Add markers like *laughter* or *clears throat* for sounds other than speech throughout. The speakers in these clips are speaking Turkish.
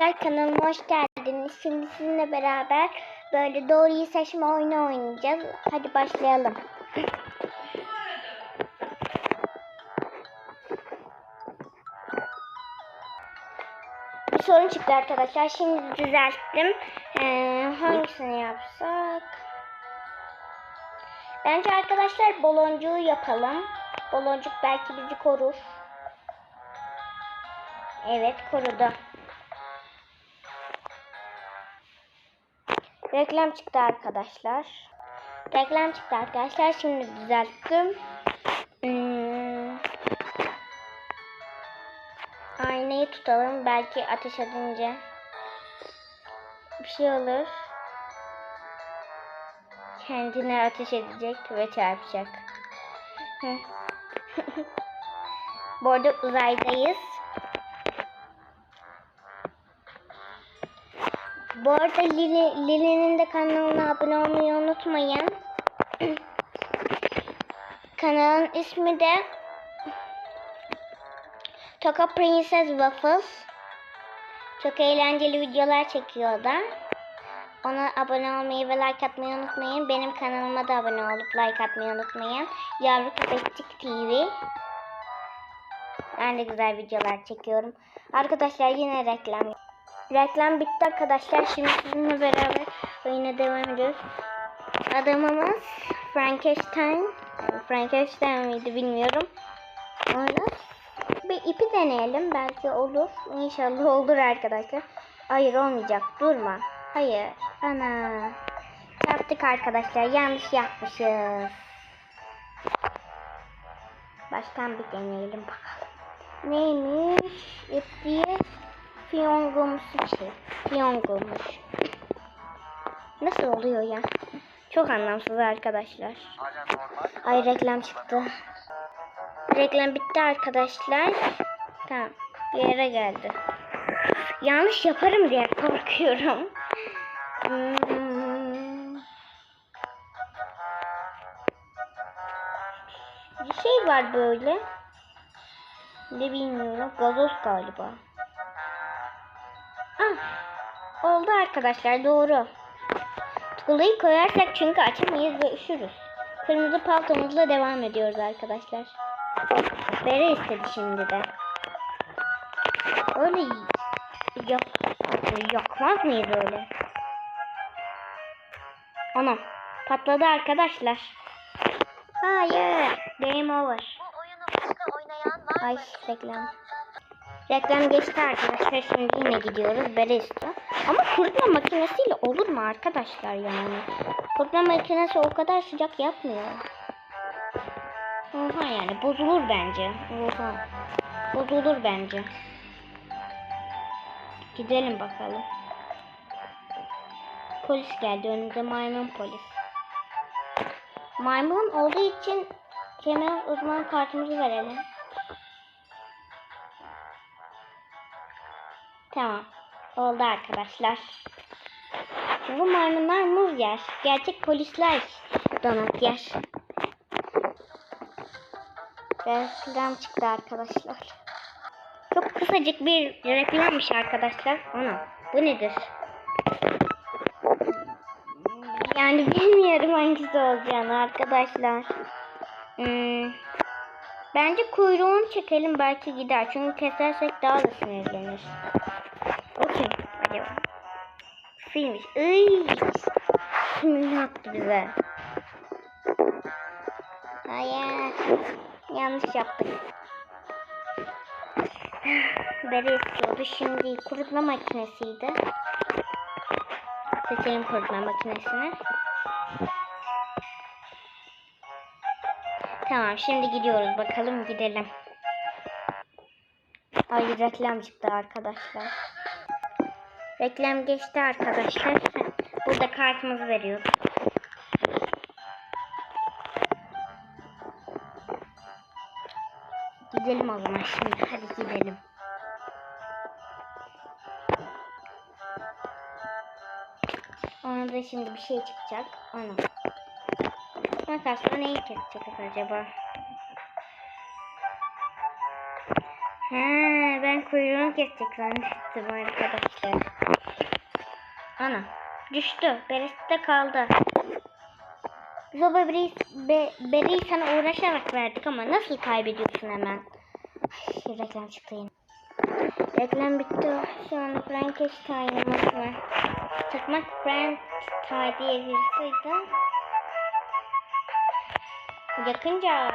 Arkadaşlar kanalıma hoş geldiniz. Şimdi sizinle beraber böyle doğruyu seçme oyunu oynayacağız. Hadi başlayalım. Bir sorun çıktı arkadaşlar. Şimdi düzelttim. Ee, hangisini yapsak? Bence arkadaşlar baloncuğu yapalım. Baloncuk belki bizi korur. Evet korudu. Reklam çıktı arkadaşlar. Reklam çıktı arkadaşlar. Şimdi düzelttim. Hmm. Aynayı tutalım. Belki ateş edince bir şey olur. Kendine ateş edecek ve çarpacak. *laughs* Bu arada uzaydayız. Bu arada Lili, Lili'nin de kanalına abone olmayı unutmayın. *clears throat* Kanalın ismi de Toka Princess Waffles. Çok eğlenceli videolar çekiyor da. Ona abone olmayı ve like atmayı unutmayın. Benim kanalıma da abone olup like atmayı unutmayın. Yavru Köpekçik TV. Ben de güzel videolar çekiyorum. Arkadaşlar yine reklam. Reklam bitti arkadaşlar. Şimdi sizinle beraber oyuna devam ediyoruz. Adamımız Frankenstein. Frankenstein miydi bilmiyorum. Onu bir ipi deneyelim. Belki olur. İnşallah olur arkadaşlar. Hayır olmayacak. Durma. Hayır. Ana. Yaptık arkadaşlar. Yanlış yapmışız. Baştan bir deneyelim bakalım. Neymiş? İp diye fiyongumsu bir şey. Fiyongumuş. Nasıl oluyor ya? Çok anlamsız arkadaşlar. Ay reklam çıktı. Reklam bitti arkadaşlar. Tamam. Bir yere geldi. Yanlış yaparım diye korkuyorum. Hmm. Bir şey var böyle. Ne bilmiyorum. Gazoz galiba. Oldu arkadaşlar doğru. Tuğlayı koyarsak çünkü açamayız ve üşürüz. Kırmızı paltomuzla devam ediyoruz arkadaşlar. Bere istedi şimdi de. Öyle yok yakmaz mıyız öyle? Anam patladı arkadaşlar. Hayır. Game over. Ay reklam. Reklam geçti arkadaşlar. Şimdi yine gidiyoruz. Beresto. Ama kurutma makinesiyle olur mu arkadaşlar yani? Kurutma makinesi o kadar sıcak yapmıyor. Oha yani bozulur bence. Oha. Bozulur bence. Gidelim bakalım. Polis geldi önümüze maymun polis. Maymun olduğu için kemer uzman kartımızı verelim. Tamam. Oldu arkadaşlar. Çünkü maymunlar muz yer. Gerçek polisler donat yer. Reklam çıktı arkadaşlar. Çok kısacık bir reklammış arkadaşlar. Ana bu nedir? Yani bilmiyorum hangisi olacağını arkadaşlar. Hmm. Bence kuyruğunu çekelim belki gider. Çünkü kesersek daha da sinirlenir. Acaba? Filmiş. Iy. Kim yaptı bize? Hayır. Yanlış yaptık. Beri istiyordu. Şimdi kurutma makinesiydi. Seçelim kurutma makinesini. Tamam şimdi gidiyoruz. Bakalım gidelim. Ay reklam çıktı arkadaşlar. Reklam geçti arkadaşlar. Burada kartımızı veriyor. Gidelim o zaman şimdi. Hadi gidelim. Ona da şimdi bir şey çıkacak. Ona. Makasla neyi kesecek acaba? He, ben kuyruğunu kesecek zannettim arkadaşlar. Ana düştü. Beresi de kaldı. Biz o bebeği, be, bebeği sana uğraşarak verdik ama nasıl kaybediyorsun hemen? Ay, reklam çıktı yine. Reklam bitti. Şu anda Frankenstein'ımız var. Çakmak Frankenstein diye birisiydi. Yakınca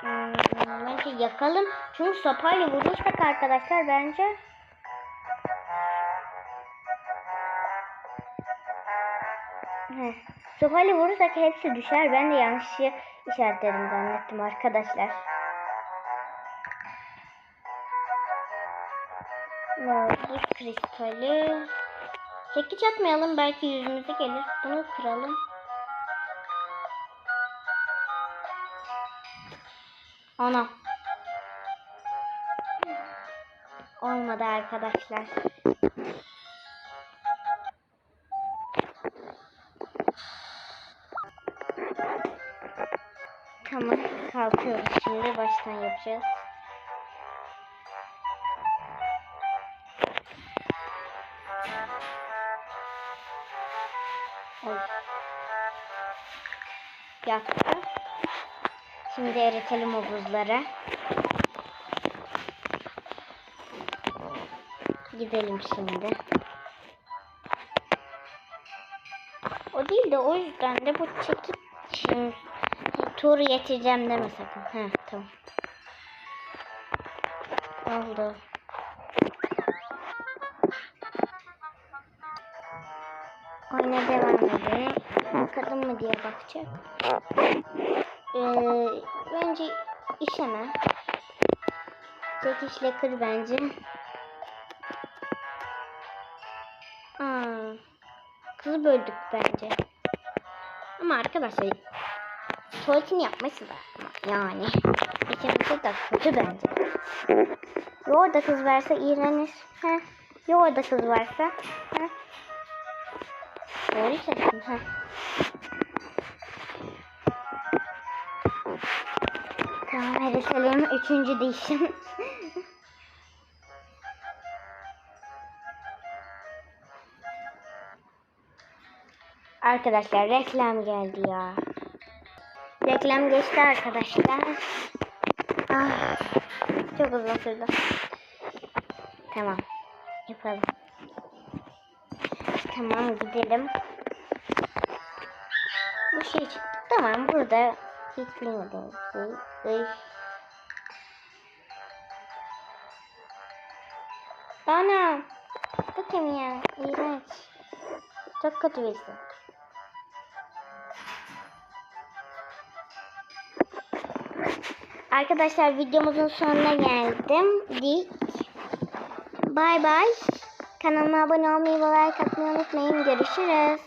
hmm, bence yakalım. Çünkü sopayla vurursak arkadaşlar bence Sopayla vurursak hepsi düşer. Ben de yanlış işaretledim zannettim arkadaşlar. Ne kristali. Çekiç atmayalım belki yüzümüze gelir. Bunu kıralım. Ana. Olmadı arkadaşlar. Kalkıyoruz şimdi baştan yapacağız. Oy. Yaktı. Şimdi eritelim o buzları. Gidelim şimdi. O değil de o yüzden de bu çekip şimdi turu getireceğim deme sakın. He tamam. Oldu. Oyuna devam edelim. Bakalım mı diye bakacak. Ee, bence işeme. Çekişle kır bence. Aa, kızı böldük bence. Ama arkadaşlar tuvaletini yapması da yani. İçimizde de kötü bence. *laughs* Orada kız varsa iğrenir. Ya orada kız varsa. Heh. Doğru seçtim. Heh. Tamam söyleyeyim. Üçüncü değişim. *laughs* Arkadaşlar reklam geldi ya. Reklam geçti arkadaşlar. Ah, çok uzun sürdü. Tamam. Yapalım. Tamam gidelim. Bu şey çıktı. Tamam burada hiç bilmediğim şey. Iy. Ana. Bakayım ya. İğrenç. Çok kötü birisi. Arkadaşlar videomuzun sonuna geldim. Dik. Bay bay. Kanalıma abone olmayı ve like atmayı unutmayın. Görüşürüz.